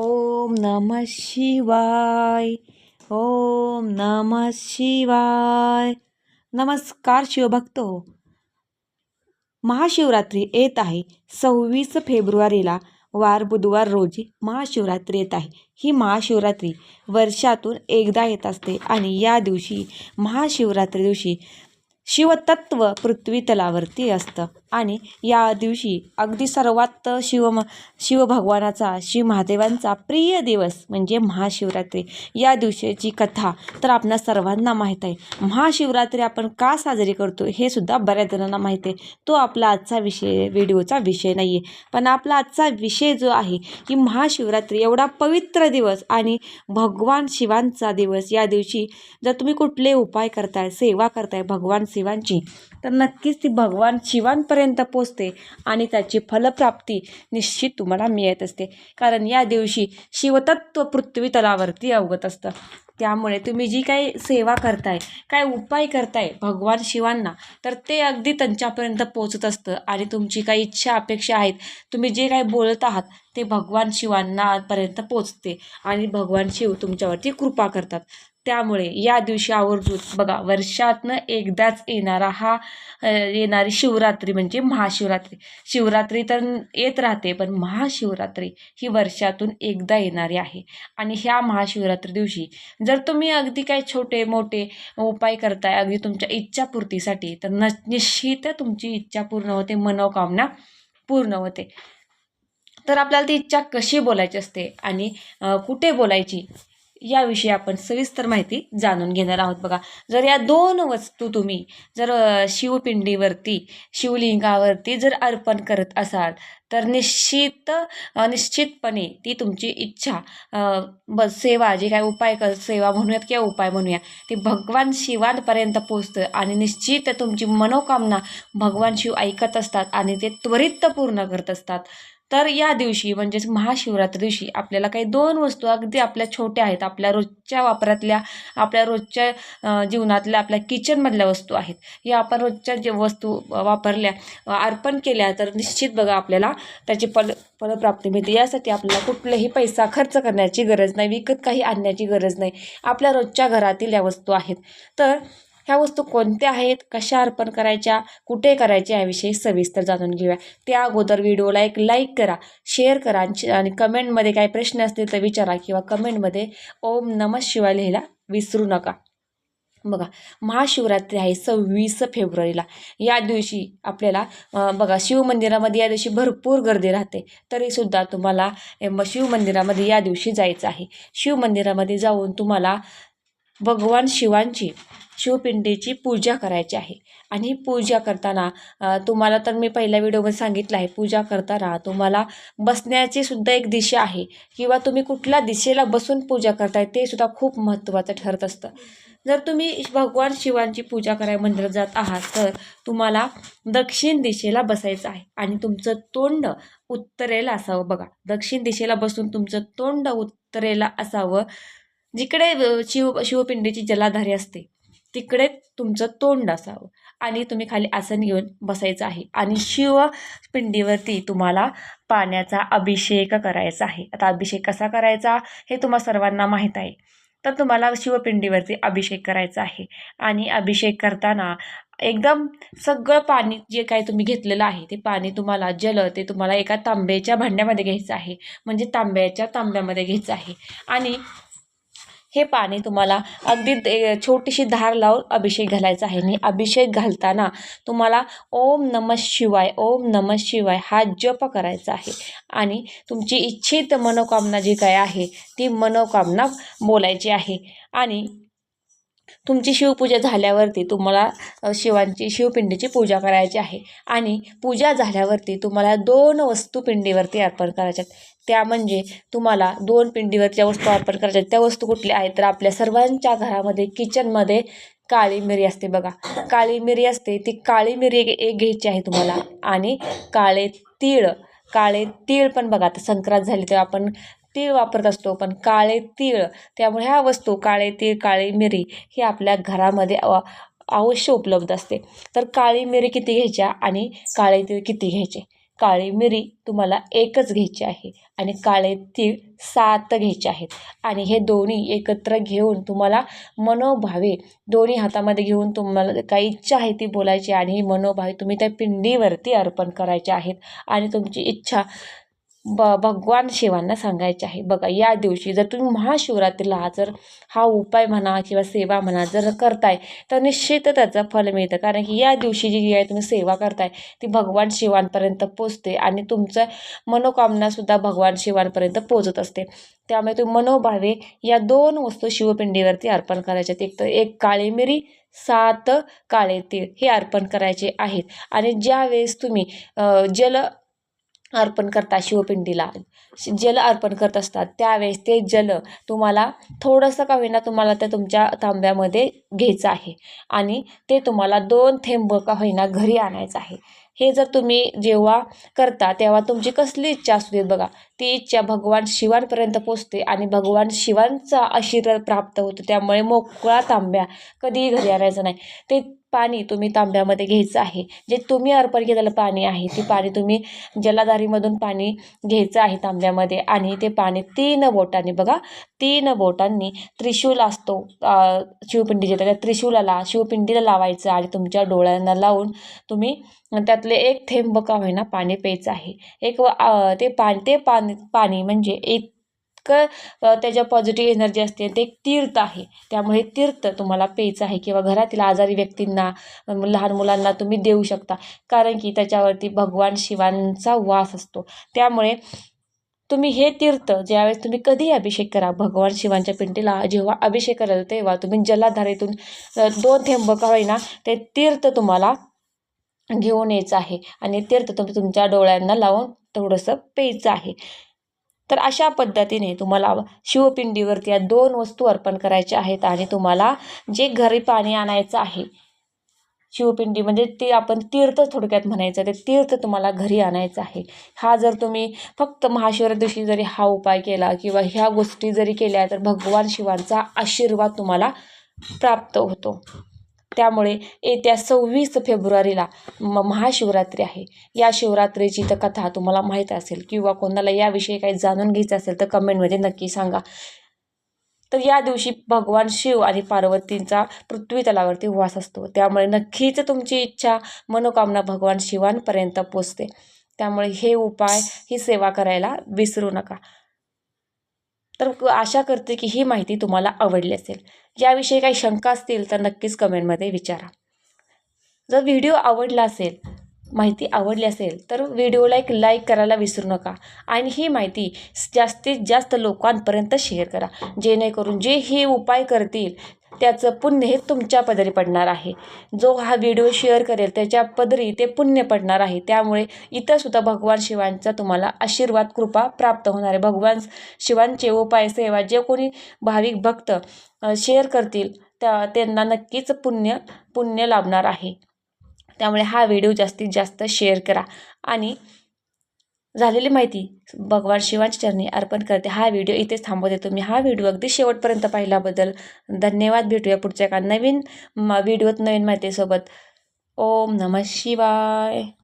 ओम नम शिवाय ओम नम शिवाय. नमस्कार शिवभक्त. हो महाशिवरात्री येत आहे. सव्वीस फेब्रुवारीला वार बुधवार रोजी महाशिवरात्री येत आहे. ही महाशिवरात्री वर्षातून एकदा येत असते आणि या दिवशी महाशिवरात्री दिवशी शिवतत्व पृथ्वी तलावरती असतं. आणि या दिवशी अगदी सर्वात शिव शिवभगवानाचा शिव महादेवांचा प्रिय दिवस म्हणजे महाशिवरात्री. या दिवशीची कथा तर आपणा सर्वांना माहीत आहे. महाशिवरात्री आपण का साजरी करतो हे सुद्धा बऱ्याच जणांना माहीत आहे. तो आपला आजचा विषय व्हिडिओचा विषय नाही आहे पण आपला आजचा विषय जो आहे की महाशिवरात्री एवढा पवित्र दिवस आणि भगवान शिवांचा दिवस. या दिवशी जर तुम्ही कुठले उपाय करताय सेवा करताय भगवान शिवांची तर नक्कीच ती भगवान शिवांपर्यंत पोचते आणि त्याची फलप्राप्ती निश्चित तुम्हाला मिळत असते. कारण या दिवशी शिवतत्व पृथ्वी तलावरती अवगत असतं. त्यामुळे तुम्ही जी काही सेवा करताय काय उपाय करताय भगवान शिवांना तर ते अगदी त्यांच्यापर्यंत पोचत असतं आणि तुमची काही इच्छा अपेक्षा आहेत तुम्ही जे काही बोलत आहात ते भगवान शिवांनापर्यंत पोचते आणि भगवान शिव तुमच्यावरती कृपा करतात. त्यामुळे या दिवशी आवर्जून बघा वर्षातनं एकदाच येणारा हा येणारी शिवरात्री म्हणजे महाशिवरात्री. शिवरात्री तर येत राहते पण महाशिवरात्री ही वर्षातून एकदा येणारी आहे. आणि ह्या महाशिवरात्री दिवशी जर तुम्ही अगदी काही छोटे मोठे उपाय करताय अगदी तुमच्या इच्छापूर्तीसाठी तर न निश्चित तुमची इच्छा पूर्ण होते मनोकामना पूर्ण होते. तर आपल्याला ती इच्छा कशी बोलायची असते आणि कुठे बोलायची? याविषयी आपण सविस्तर माहिती जाणून घेणार आहोत बघा. जर या दोन वस्तू तुम्ही जर शिवपिंडीवरती शिवलिंगावरती जर अर्पण करत असाल तर निश्चित निश्चितपणे ती तुमची इच्छा ब सेवा जे काय उपाय कर सेवा म्हणूयात किंवा उपाय म्हणूया ती भगवान शिवांपर्यंत पोचतं आणि निश्चित तुमची मनोकामना भगवान शिव ऐकत असतात आणि ते त्वरित पूर्ण करत असतात. तर या दिवशी म्हणजेच महाशिवरात्री दिवशी आपल्याला काही दोन वस्तू अगदी आपल्या छोट्या आहेत. आपल्या रोजच्या वापरातल्या आपल्या रोजच्या जीवनातल्या आपल्या किचनमधल्या वस्तू आहेत. या आपण रोजच्या जे वस्तू वापरल्या अर्पण केल्या तर निश्चित बघा आपल्याला त्याची फल फलप्राप्ती मिळते. यासाठी आपल्याला कुठलाही पैसा खर्च करण्याची गरज नाही विकत काही आणण्याची गरज नाही. आपल्या रोजच्या घरातील या वस्तू आहेत. तर ह्या वस्तू कोणत्या आहेत कशा अर्पण करायच्या कुठे करायच्या याविषयी सविस्तर जाणून घेऊया. त्या अगोदर व्हिडिओला एक लाईक करा शेअर करा आणि कमेंटमध्ये काही प्रश्न असतील तर विचारा किंवा कमेंटमध्ये ओम नमः शिवाय लिहायला विसरू नका. बघा महाशिवरात्री आहे सव्वीस फेब्रुवारीला. या दिवशी आपल्याला बघा शिवमंदिरामध्ये या दिवशी भरपूर गर्दी राहते. तरीसुद्धा तुम्हाला शिवमंदिरामध्ये या दिवशी जायचं आहे. शिवमंदिरामध्ये जाऊन तुम्हाला भगवान शिवांची शिवपिंडीची पूजा करायची आहे. आणि पूजा करताना तुम्हाला तर मी पहिल्या व्हिडिओमध्ये सांगितलं आहे पूजा करताना तुम्हाला बसण्याची सुद्धा एक दिशा आहे. किंवा तुम्ही कुठल्या दिशेला बसून पूजा करताय ते सुद्धा खूप महत्त्वाचं ठरत असतं. जर तुम्ही भगवान शिवांची पूजा करायला मंदिरात जात आहात तर तुम्हाला दक्षिण दिशेला बसायचं आहे. आणि तुमचं तोंड उत्तरेला असावं बघा. दक्षिण दिशेला बसून तुमचं तोंड उत्तरेला असावं. जिकडे शिव शिवपिंडीची जलाधारी असते तिकडे तुमचं तोंड असावं. आणि तुम्ही खाली आसन घेऊन बसायचं आहे. आणि शिवपिंडीवरती तुम्हाला पाण्याचा अभिषेक करायचा आहे. आता अभिषेक कसा करायचा? हे तुम्हा सर्वांना माहीत आहे. तर तुम्हाला शिवपिंडीवरती अभिषेक करायचा आहे. आणि अभिषेक करताना एकदम सगळं पाणी जे काही तुम्ही घेतलेलं आहे ते पाणी तुम्हाला जल ते तुम्हाला एका तांब्याच्या भांड्यामध्ये घ्यायचं आहे. म्हणजे तांब्याच्या तांब्यामध्ये घ्यायचं आहे. आणि हे पाणी तुम्हाला अगदी छोटीशी धार लावून अभिषेक घालायचा आहे. आणि अभिषेक घालताना तुम्हाला ओम नम शिवाय ओम नम शिवाय हा जप करायचा आहे. आणि तुमची इच्छित मनोकामना जी काय आहे ती मनोकामना बोलायची आहे. आणि तुमची शिवपूजा झाल्यावरती तुम्हाला शिवांची शिवपिंडीची पूजा करायची आहे. आणि पूजा झाल्यावरती तुम्हाला दोन वस्तू पिंडीवरती अर्पण करायच्यात त्या म्हणजे तुम्हाला दोन पिंडीवरच्या वस्तू अर्पण करायच्या त्या वस्तू कुठल्या आहेत तर आपल्या सर्वांच्या घरामध्ये किचनमध्ये काळी मिरी असते बघा. काळी मिरी असते ती काळी मिरी एक घ्यायची आहे तुम्हाला. आणि काळे तीळ काळे तीळ पण बघा आता संक्रांत झाली तेव्हा आपण तीळ वापरत असतो पण काळे तीळ त्यामुळे ह्या वस्तू काळे तीळ काळी मिरी ही आपल्या घरामध्ये अवश्य उपलब्ध असते. तर काळी मिरी किती घ्यायच्या आणि काळे तीळ किती घ्यायचे? काळी मिरी तुम्हाला एकच घ्यायची आहे आणि काळे तीळ सात घ्यायचे आहेत. आणि हे दोन्ही एकत्र घेऊन तुम्हाला मनोभावे दोन्ही हातामध्ये घेऊन तुम्हाला काही इच्छा आहे ती बोलायची आणि ही मनोभावे तुम्ही त्या पिंडीवरती अर्पण करायचे आहेत. आणि तुमची इच्छा ब भगवान शिवांना सांगायचे आहे. बघा या दिवशी जर तुम्ही महाशिवरात्रीला जर हा उपाय म्हणा किंवा सेवा म्हणा जर करताय तर निश्चित त्याचं फल मिळतं. कारण की या दिवशी जी आहे तुम्ही सेवा करताय ती भगवान शिवांपर्यंत पोचते आणि तुमचं मनोकामनासुद्धा भगवान शिवांपर्यंत पोचत असते. त्यामुळे तुम्ही मनोभावे या दोन वस्तू शिवपिंडीवरती अर्पण करायच्या आहेत एक तर एक काळी मिरी सात काळे तीळ हे अर्पण करायचे आहेत. आणि ज्यावेळेस तुम्ही जल अर्पण करता शिवपिंडीला. जल अर्पण करत असतात. त्यावेळेस ते जल तुम्हाला थोडंसं का होईना तुम्हाला त्या तुमच्या तांब्यामध्ये घ्यायचं आहे. आणि ते तुम्हाला दोन थेंब का होईना घरी आणायचं आहे. हे जर तुम्ही जेव्हा करता तेव्हा तुमची कसली इच्छा असू देत बघा. ती इच्छा भगवान शिवांपर्यंत पोचते आणि भगवान शिवांचा आशीर्वाद प्राप्त होतो. त्यामुळे मोकळा तांब्या कधीही घरी आणायचं नाही. ते पाणी तुम्ही तांब्यामध्ये घ्यायचं आहे. जे तुम्ही अर्पण केलेलं पाणी आहे ते पाणी तुम्ही जलाधारीमधून पाणी घ्यायचं आहे तांब्यामध्ये आणि ते पाणी तीन बोटांनी बघा तीन बोटांनी त्रिशूल असतो शिवपिंडी जे त्या त्रिशूलाला शिवपिंडीला लावायचं आणि तुमच्या डोळ्यांना लावून तुम्ही त्यातले एक थेंब का होईना पाणी प्यायचं आहे. एक ते पाणी ते पाणी पाणी म्हणजे एक इतकं त्याच्या पॉझिटिव्ह एनर्जी असते. ते एक तीर्थ आहे. त्यामुळे तीर्थ तुम्हाला प्यायचं आहे किंवा घरातील आजारी व्यक्तींना लहान मुलांना तुम्ही देऊ शकता. कारण की त्याच्यावरती भगवान शिवांचा वास असतो. त्यामुळे तुम्ही हे तीर्थ ज्यावेळेस तुम्ही कधी अभिषेक करा भगवान शिवांच्या पिंडीला जेव्हा अभिषेक कराल तेव्हा तुम्ही जलाधारेतून दोन थेंब का होईना ते तीर्थ तुम्हाला घेऊन यायचं आहे. आणि तीर्थ तुम्ही तुमच्या डोळ्यांना लावून थोडंसं प्यायचं आहे. तर अशा पद्धतीने तुम्हाला शिवपिंडीवरती या दोन वस्तू अर्पण करायच्या आहेत आणि तुम्हाला जे घरी पाणी आणायचं आहे शिवपिंडी म्हणजे ते आपण तीर्थ थोडक्यात म्हणायचं ते तीर्थ तुम्हाला घरी आणायचं आहे. हा जर तुम्ही फक्त महाशिवरात्री दिवशी जरी हा उपाय केला किंवा ह्या गोष्टी जरी केल्या तर भगवान शिवांचा आशीर्वाद तुम्हाला प्राप्त होतो. त्यामुळे येत्या सव्वीस फेब्रुवारीला म महाशिवरात्री आहे. या शिवरात्रीची तर कथा तुम्हाला माहीत असेल किंवा कोणाला याविषयी काही जाणून घ्यायचं असेल तर कमेंटमध्ये नक्की सांगा. तर या दिवशी भगवान शिव आणि पार्वतींचा पृथ्वी तलावरती वास असतो. त्यामुळे नक्कीच तुमची इच्छा मनोकामना भगवान शिवांपर्यंत पोचते. त्यामुळे हे उपाय ही सेवा करायला विसरू नका. तर आशा करते की ही माहिती तुम्हाला आवडली असेल. याविषयी काही शंका असतील तर नक्कीच कमेंटमध्ये विचारा. जर व्हिडिओ आवडला असेल माहिती आवडली असेल तर व्हिडिओला एक लाईक करायला विसरू नका. आणि ही माहिती जास्तीत जास्त लोकांपर्यंत शेअर करा. जेणेकरून जे हे उपाय करतील त्याचं पुण्य हे तुमच्या पदरी पडणार आहे. जो हा व्हिडिओ शेअर करेल त्याच्या पदरी ते पुण्य पडणार आहे. त्यामुळे इथंसुद्धा भगवान शिवांचा तुम्हाला आशीर्वाद कृपा प्राप्त होणार आहे. भगवान शिवांचे उपाय सेवा जे कोणी भाविक भक्त शेअर करतील त्या त्यांना नक्कीच पुण्य पुण्य लाभणार आहे. त्यामुळे हा व्हिडिओ जास्तीत जास्त शेअर करा. आणि झालेली माहिती भगवान शिवांच्या चरणी अर्पण करते. हा व्हिडिओ इथेच थांबवते. तुम्ही हा व्हिडिओ अगदी शेवटपर्यंत पाहिल्याबद्दल धन्यवाद. भेटूया पुढच्या एका नवीन म व्हिडिओत नवीन माहितीसोबत. ओम नमः शिवाय.